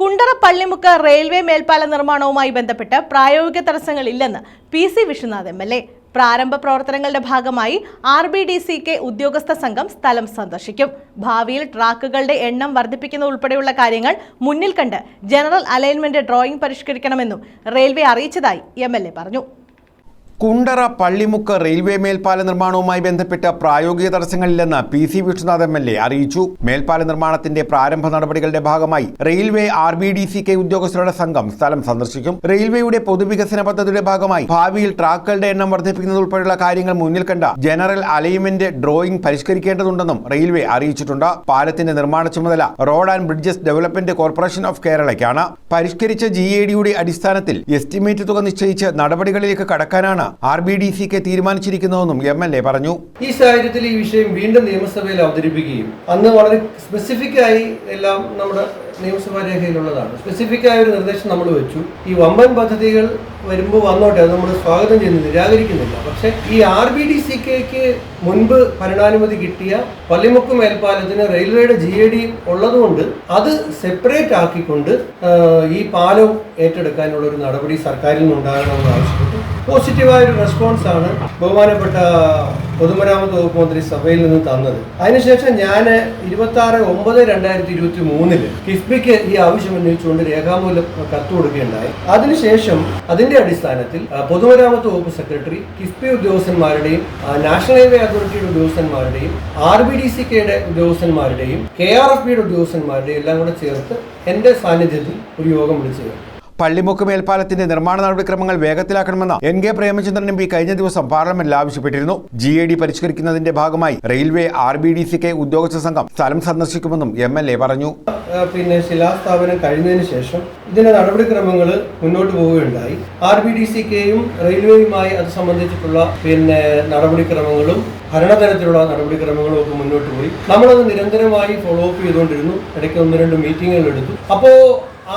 Kundara Pallimukku railway മേൽപ്പാല നിർമ്മാണവുമായി ബന്ധപ്പെട്ട് പ്രായോഗിക തടസ്സങ്ങളില്ലെന്ന് P C Vishwanath M L A. പ്രാരംഭ പ്രവർത്തനങ്ങളുടെ ഭാഗമായി R B D C K ഉദ്യോഗസ്ഥ സംഘം സ്ഥലം സന്ദർശിക്കും. ഭാവിയിൽ ട്രാക്കുകളുടെ എണ്ണം വർദ്ധിപ്പിക്കുന്ന ഉൾപ്പെടെയുള്ള കാര്യങ്ങൾ മുന്നിൽ കണ്ട് ജനറൽ അലൈൻമെന്റ് ഡ്രോയിംഗ് പരിഷ്കരിക്കണമെന്നും റെയിൽവേ അറിയിച്ചതായി എം പറഞ്ഞു. കുണ്ടറ പള്ളിമുക്ക് റെയിൽവേ മേൽപ്പാല നിർമ്മാണവുമായി ബന്ധപ്പെട്ട് പ്രായോഗിക തടസ്സങ്ങളില്ലെന്ന് P C Vishnunath M L A അറിയിച്ചു. മേൽപ്പാല നിർമ്മാണത്തിന്റെ പ്രാരംഭ നടപടികളുടെ ഭാഗമായി railway R B D C K ഉദ്യോഗസ്ഥരുടെ സംഘം സ്ഥലം സന്ദർശിക്കും. റെയിൽവേയുടെ പൊതുവികസന പദ്ധതിയുടെ ഭാഗമായി ഭാവിയിൽ ട്രാക്കുകളുടെ എണ്ണം വർദ്ധിപ്പിക്കുന്നത് ഉൾപ്പെടെയുള്ള കാര്യങ്ങൾ മുന്നിൽ കണ്ട ജനറൽ അലൈൻമെന്റ് ഡ്രോയിംഗ് പരിഷ്കരിക്കേണ്ടതുണ്ടെന്നും റെയിൽവേ അറിയിച്ചിട്ടുണ്ട്. പാലത്തിന്റെ നിർമ്മാണ ചുമതല road and bridges development corporation of കേരളയ്ക്കാണ്. പരിഷ്കരിച്ച ജി എ ഡിയുടെ അടിസ്ഥാനത്തിൽ എസ്റ്റിമേറ്റ് തുക നിശ്ചയിച്ച് നടപടികളിലേക്ക് കടക്കാനാണ് R B D C K തീരുമാനിച്ചിരിക്കുന്നതെന്നും M L A പറഞ്ഞു. ഈ സാഹചര്യത്തിൽ ഈ വിഷയം വീണ്ടും നിയമസഭയിൽ അവതരിപ്പിക്കുകയും അന്ന് വളരെ സ്പെസിഫിക്കായി എല്ലാം നമ്മുടെ നിയമസഭാ രേഖയിലുള്ളതാണ്. സ്പെസിഫിക് ആയ ഒരു നിർദ്ദേശം നമ്മൾ വെച്ചു. ഈ വമ്പൻ പദ്ധതികൾ വരുമ്പോൾ വന്നോട്ടെ അത് നമ്മൾ സ്വാഗതം ചെയ്യുന്നു നിരാകരിക്കുന്നില്ല. പക്ഷേ ഈ ആർ ബി ഡി സി കെക്ക് മുൻപ് ഭരണാനുമതി കിട്ടിയ പള്ളിമുക്ക് മേൽപ്പാലത്തിന് റെയിൽവേയുടെ ജി എ ഡി ഉള്ളതുകൊണ്ട് അത് സെപ്പറേറ്റ് ആക്കിക്കൊണ്ട് ഈ പാലം ഏറ്റെടുക്കാനുള്ള ഒരു നടപടി സർക്കാരിൽ നിന്നുണ്ടാകണമെന്ന് ആവശ്യപ്പെട്ടു. പോസിറ്റീവായ ഒരു റെസ്പോൺസ് ആണ് ബഹുമാനപ്പെട്ട പൊതുമരാമത്ത് വകുപ്പ് മന്ത്രി സഭയിൽ നിന്ന് തന്നത് അതിനുശേഷം ഞാൻ ഇരുപത്തി ആറ് ഒമ്പത് രണ്ടായിരത്തി ഇരുപത്തി മൂന്നിൽ കിഫ്ബിക്ക് ഈ ആവശ്യം ഉന്നയിച്ചുകൊണ്ട് രേഖാമൂലം കത്ത് കൊടുക്കുകയുണ്ടായി അതിനുശേഷം അതിന്റെ അടിസ്ഥാനത്തിൽ പൊതുമരാമത്ത് വകുപ്പ് സെക്രട്ടറി കിഫ്ബി ഉദ്യോഗസ്ഥന്മാരുടെയും നാഷണൽ ഹൈവേ അതോറിറ്റിയുടെ ഉദ്യോഗസ്ഥന്മാരുടെയും ആർ ബി ഡി സി കെയുടെ ഉദ്യോഗസ്ഥന്മാരുടെയും കെ ആർ എഫ് ബിയുടെ ഉദ്യോഗസ്ഥന്മാരുടെയും എല്ലാം കൂടെ ചേർത്ത് എന്റെ സാന്നിധ്യത്തിൽ ഒരു യോഗം വിളിച്ചു. പള്ളിമുക്ക് മേൽപ്പാലത്തിന്റെ നിർമ്മാണ നടപടിക്രമങ്ങൾ വേഗത്തിലാക്കണമെന്ന് N K Premachandran M P കഴിഞ്ഞ ദിവസം പാർലമെന്റിൽ ആവശ്യപ്പെട്ടിരുന്നു. ജി എ ഡി പരിഷ്കരിക്കുന്നതിന്റെ ഭാഗമായി railway R B D C K ഉദ്യോഗസ്ഥ സംഘം സ്ഥലം സന്ദർശിക്കുമെന്നും എം എൽ എ പറഞ്ഞു. പിന്നെ ശിലാസ്ഥാപനം കഴിഞ്ഞതിന് ശേഷം ഇതിന്റെ നടപടിക്രമങ്ങൾ മുന്നോട്ട് പോവുകയുണ്ടായി. ആർ ബി ഡി സി കെയും റെയിൽവേയുമായി അത് സംബന്ധിച്ചിട്ടുള്ള പിന്നെ നടപടിക്രമങ്ങളും ഭരണതരത്തിലുള്ള നടപടിക്രമങ്ങളും ഒക്കെ മുന്നോട്ട് പോയി. നമ്മളത് നിരന്തരമായി ഫോളോ അപ്പ് ചെയ്തുകൊണ്ടിരുന്നു. ഇടയ്ക്ക് ഒന്ന് രണ്ട് മീറ്റിങ്ങുകൾ എടുത്തു. അപ്പോൾ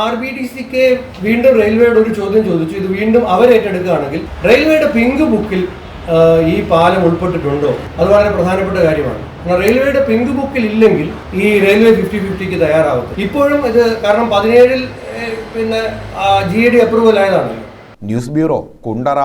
ആർ ബി ഡി സിക്ക് വീണ്ടും റെയിൽവേയുടെ ഒരു ചോദ്യം ചോദിച്ചു. ഇത് വീണ്ടും അവർ ഏറ്റെടുക്കുകയാണെങ്കിൽ റെയിൽവേയുടെ പിങ്ക് ബുക്കിൽ ഈ പാലം ഉൾപ്പെട്ടിട്ടുണ്ടോ? അത് വളരെ പ്രധാനപ്പെട്ട കാര്യമാണ്. റെയിൽവേയുടെ പിങ്ക് ബുക്കിൽ ഇല്ലെങ്കിൽ ഈ റെയിൽവേ ഫിഫ്റ്റി ഫിഫ്റ്റിക്ക് തയ്യാറാവും ഇപ്പോഴും ഇത് കാരണം പതിനേഴിൽ പിന്നെ G D approval ആയതാണല്ലോ. News bureau Kundara.